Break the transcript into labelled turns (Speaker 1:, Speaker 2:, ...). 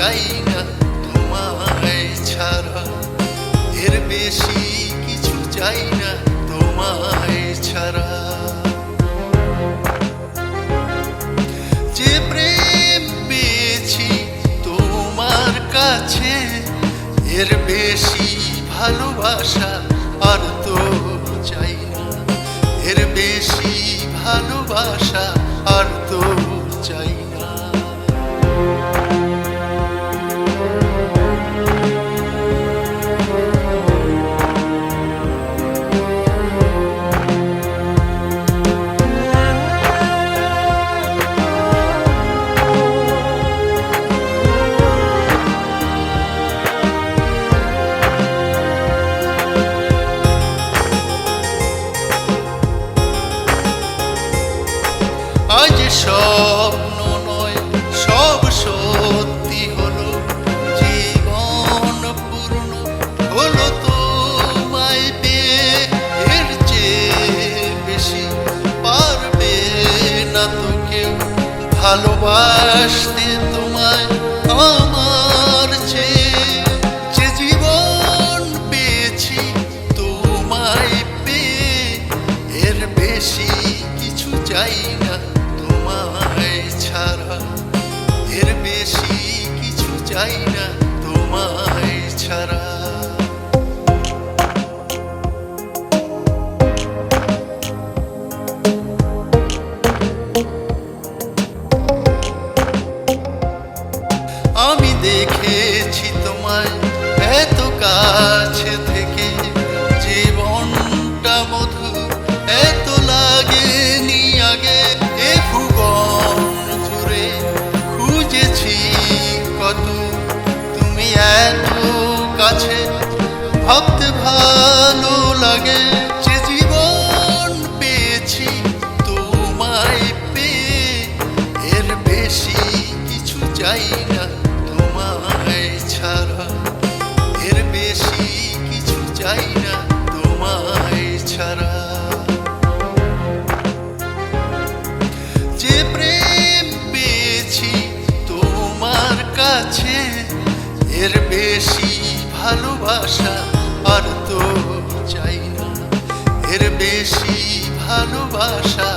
Speaker 1: চাই না তোমায় ছাড়া। এর বেশি কিছু চাই না তোমায় ছাড়া। যে প্রেম পেয়েছি তোমার কাছে, এর বেশি ভালোবাসা আর তো চাই না এর বেশি ভালোবাসা আর তো স্বপ্ন নয়, সব সত্যি হলো। জীবন পূর্ণ হলো তোমায় পেয়ে। এর চেয়ে বেশি পারবে না তো কেউ। ভালোবাসতে তোমায় আমার চেয়ে। যে জীবন পেয়েছি তোমায় পেয়ে। এর বেশি কিছু চাই না। ছাড়া এর বেশি কিছু চাই না তোমায় ছাড়া। আমি দেখেছি তোমায় এত কাছে কাছে ভাবতে ভালো লাগে যে জীবন পেয়েছি তোমায় পেয়ে। এর বেশি কিছু চাই না তোমায় ছাড়া। এর বেশি কিছু চাই না তোমায় ছাড়া। যে প্রেম বেশি ভালোবাসা আর তো চাই না। এর বেশি ভালোবাসা